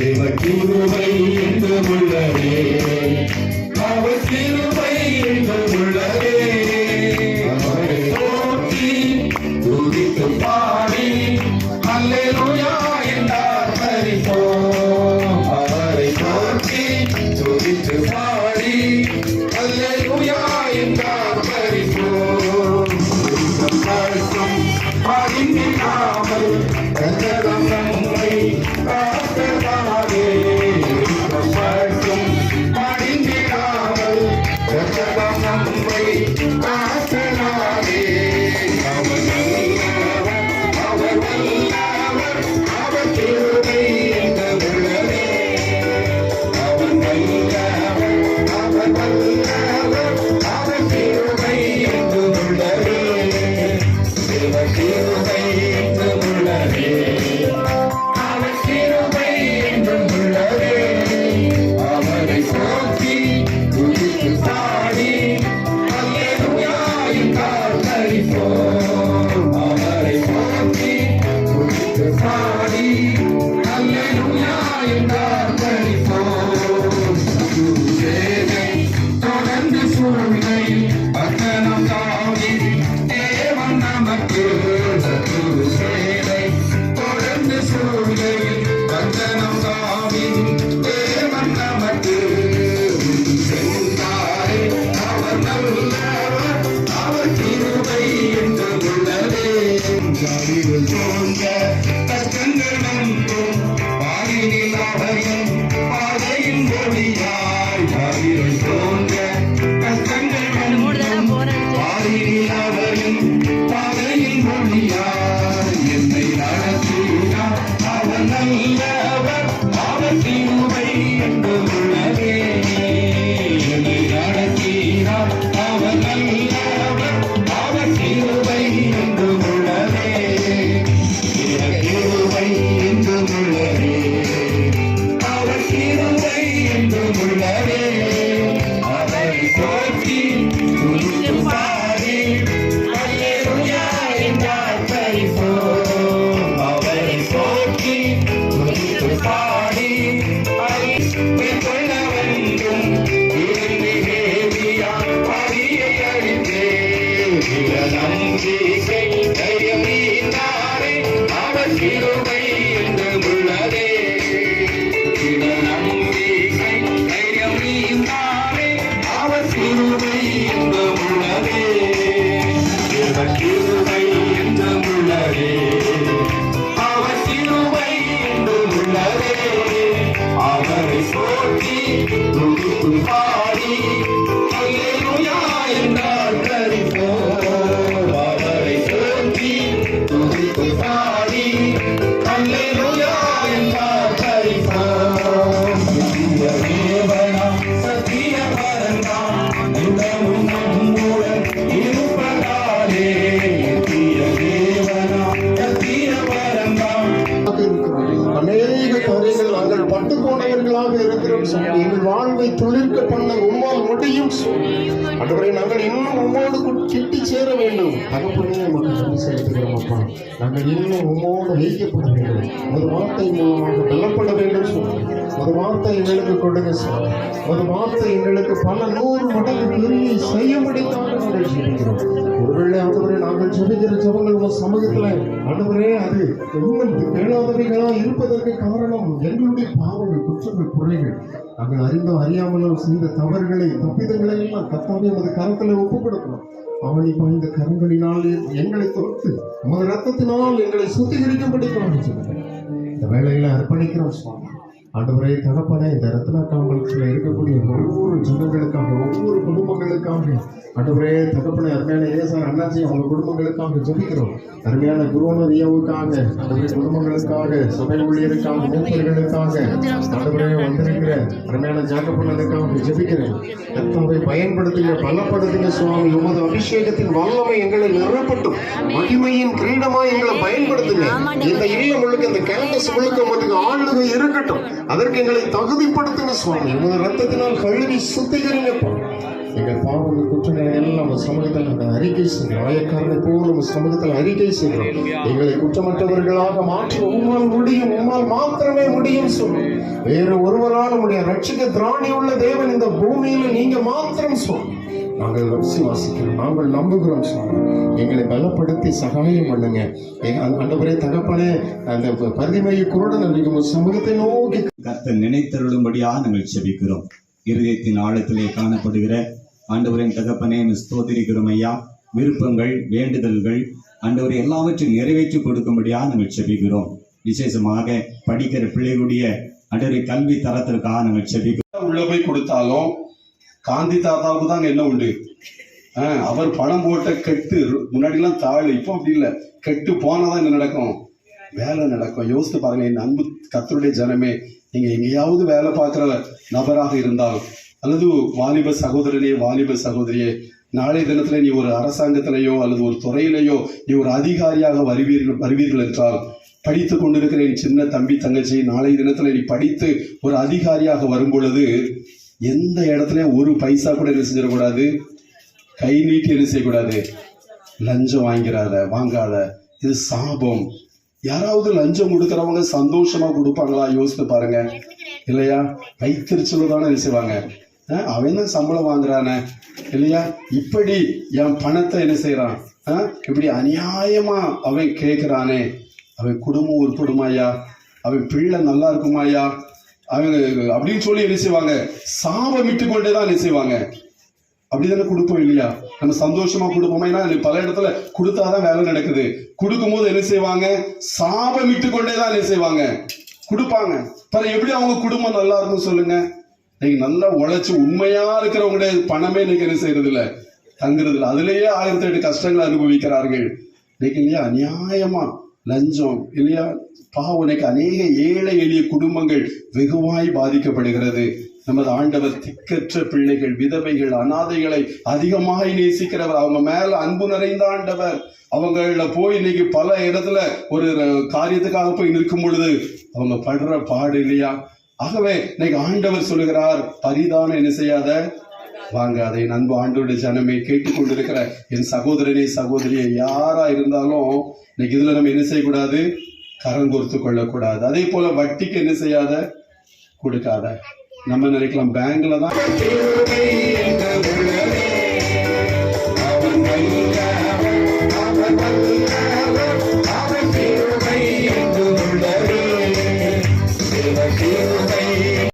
தேவ என்று என்றும் உள்ளதே. அவர் சிறுமை என்று உள்ளதே. பாடி ஜாதிகள் தோன்ற கஷ்டங்கள் பாடினில் பாரினில் aquí. துளிர்க்க பண்ண உம்மால் முடியும். அன்றுவரை நாங்கள் இன்னும் உம்மோடு கிட்டி சேர வேண்டும். தகப்பனே உமக்கு நன்றி செலுத்துகிறோம் அப்பா. நாங்கள் இன்னும் உம்மோடு வைக்கப்பட வேண்டும். ஒரு வார்த்தை மூலமாக பலப்பட வேண்டும் சுவாமி ஒரு வார்த்தை எங்களுக்கு கொடுங்க சார். ஒரு வார்த்தை எங்களுக்கு பல நூறு மடங்கு பெரிய செய்ய நாங்கள் ஜெபிக்கிறோம் ஒருவேளை ஆண்டவரே நாங்கள் ஜெபிக்கிற ஜெபங்கள் உங்க சமூகத்துல ஆண்டவரே அது இன்னும் கேளாதவைகளா இருப்பதற்கு காரணம் எங்களுடைய பாவங்கள் குற்றங்கள் குறைகள். நாங்கள் அறிந்தோ அறியாமலோ செய்த தவறுகளை தப்பிதங்களை எல்லாம் கத்தாவே உமது கரத்துல ஒப்பு கொடுக்கிறோம் அவனை பாய்ந்த கரங்களினால் எங்களை தொட்டு உமது ரத்தத்தினால் எங்களை சுத்திகரிக்கும்படி காணிச்சிருக்கிறேன் இந்த வேலையில அர்ப்பணிக்கிறோம் சுவாமி. ஆண்டவரே தகப்பனே இந்த ரத்ன காம்பளத்தில் இருக்கக்கூடிய ஒவ்வொரு ஜனங்களுக்காக ஒவ்வொரு குடும்பங்களுக்காக. ஆண்டவரே தகப்பனே அருமையான ஏசார் அண்ணாச்சி அவங்க குடும்பங்களுக்காக ஜபிக்கிறோம். அருமையான குருவனர் ஐயாவுக்காக ஆண்டவரே குடும்பங்களுக்காக சபை ஊழியருக்காக மூப்பர்களுக்காக. ஆண்டவரே வந்திருக்கிற அருமையான ஜாக்கப்பண்ணனுக்காக ஜபிக்கிறேன். கர்த்தாவை பயன்படுத்துங்க பலப்படுத்துங்க சுவாமி. உமது அபிஷேகத்தின் வல்லமை எங்களை நிறப்பட்டும் மகிமையின் கிரீடமா எங்களை பயன்படுத்துங்க. இந்த இல்லம் முழுக்க இந்த கேம்பஸ் முழுக்க மட்டும் ஆளுகை இருக்கட்டும். அதற்கு எங்களை தகுதிப்படுத்துங்க சுவாமி. உமது ரத்தத்தினால் கழுவி சுத்திகரிங்கப்பா எங்கள் பாவங்கள் குற்றங்களை எல்லாம் நம்ம சமூகத்தில் நாங்கள் அறிக்கை செய்கிறோம் ஆயக்காரனை போல நம்ம சமூகத்தில் அறிக்கை செய்கிறோம். எங்களை குற்றமற்றவர்களாக மாற்ற உம்மால் முடியும் உம்மால் மாத்திரமே முடியும் சொல்லு வேறு ஒருவரால் உடைய ரட்சிக்க திராணி உள்ள தேவன் இந்த பூமியில நீங்க மாத்திரம் சொல்லும் நாங்கள் விசுவாசிக்கிறோம் நாங்கள் நம்புகிறோம் சுவாமி. எங்களை பலப்படுத்தி சகாயம் பண்ணுங்க. எங்க அண்டவரே தகப்பனே அந்த பரிமைய குருடன் உங்க சமூகத்தை நோக்கி கர்த்தர் நினைத்தருளும்படியா நாங்கள் செபிக்கிறோம். இருதயத்தின் ஆழத்திலே காணப்படுகிற ஆண்டவரின் தகப்பனே ஸ்தோத்திரிக்கிறோம் ஐயா. விருப்பங்கள் வேண்டுதல்கள் ஆண்டவரை எல்லாவற்றையும் நிறைவேற்றி கொடுக்கும்படியா நாங்கள் செபிக்கிறோம். விசேஷமாக படிக்கிற பிள்ளைகளுடைய ஆண்டவரை கல்வி தரத்திற்காக நாங்கள் செபிக்கிறோம். உள்ள போய் கொடுத்தாலும் காந்தி தாத்தாவுக்கு தான் என்ன உண்டு. ஆ, அவர் பணம் போட்ட கெட்டு முன்னாடிலாம் தாழ் இப்போ அப்படி இல்லை. கெட்டு போனாதான் என்ன நடக்கும்? வேலை நடக்கும். யோசித்து பாருங்க என் அன்பு கத்தருடைய ஜனமே நீங்க எங்கேயாவது வேலை பார்க்குற நபராக இருந்தால் அல்லது வாலிப சகோதரனே வாலிப சகோதரியே நாளைய தினத்துல நீ ஒரு அரசாங்கத்திலேயோ அல்லது ஒரு துறையிலேயோ நீ ஒரு அதிகாரியாக வருவீர்கள் வருவீர்கள் என்றால் படித்து கொண்டிருக்கிற என் சின்ன தம்பி தங்கச்சி நாளைய தினத்துல நீ படித்து ஒரு அதிகாரியாக வரும் பொழுது எந்த இடத்துலையும் ஒரு பைசா கூட என்ன செஞ்சிடக்கூடாது கை நீட்டி என்ன செய்யக்கூடாது. லஞ்சம் வாங்கிறாத வாங்காத. இது சாபம். யாராவது லஞ்சம் கொடுக்குறவங்க சந்தோஷமா கொடுப்பாங்களா? யோசித்து பாருங்க. இல்லையா? வைத்திருச்சல தானே என்ன செய்வாங்க. அவன் தான் சம்பளம் வாங்குறானே. இல்லையா? இப்படி என் பணத்தை என்ன செய்யறான்? இப்படி அநியாயமா அவன் கேட்கிறானே அவன் குடும்பம் உருப்படுமாயா அவன் பிள்ளை நல்லா இருக்குமாயா அவங்க அப்படின்னு சொல்லி என்ன செய்வாங்க? சாபமிட்டு கொண்டே தான் என்ன செய்வாங்க? அப்படிதானே கொடுப்போம் இல்லையா? நம்ம சந்தோஷமா கொடுப்போமா? ஏன்னா பல இடத்துல கொடுத்தாதான் வேலை நடக்குது. கொடுக்கும்போது என்ன செய்வாங்க? சாபமிட்டு கொண்டே தான் என்ன செய்வாங்க? கொடுப்பாங்க. பாரு எப்படி அவங்க குடும்பம் நல்லா இருக்கும் சொல்லுங்க? நீங்க நல்லா உழைச்சு உண்மையா இருக்கிறவங்களுடைய பணமே இன்னைக்கு என்ன செய்யறது இல்ல தங்குறது இல்லை அதுலயே ஆயிரத்தி எட்டு கஷ்டங்களை அனுபவிக்கிறார்கள். இன்னைக்கு இல்லையா? அநியாயமா. லஞ்சம் இல்லையா? பாவனைக்கு அநேக ஏழை எளிய குடும்பங்கள் வெகுவாய் பாதிக்கப்படுகிறது. நமது ஆண்டவர் திக்கற்ற பிள்ளைகள் விதவைகள் அனாதைகளை அதிகமாய் நேசிக்கிறவர். அவங்க மேல அன்பு நிறைந்த ஆண்டவர். அவங்கள போய் இன்னைக்கு பல இடத்துல ஒரு காரியத்துக்காக போய் நிற்கும் பொழுது அவங்க படுற பாடு இல்லையா? ஆகவே இன்னைக்கு ஆண்டவர் சொல்லுகிறார் பரிதானம் என்ன செய்யாத? வாங்க என் அன்பு ஆண்டோட ஜனமே கேட்டுக்கொண்டிருக்கிற என் சகோதரனே சகோதரியை யாரா இருந்தாலும் இன்னைக்கு இதில் நம்ம என்ன செய்யக்கூடாது? கரங்கோர்த்து கொள்ளக்கூடாது. அதே போல வட்டிக்கு என்ன செய்யாத? கொடுக்காத. நம்ம நினைக்கலாம் பேங்க்ல தான்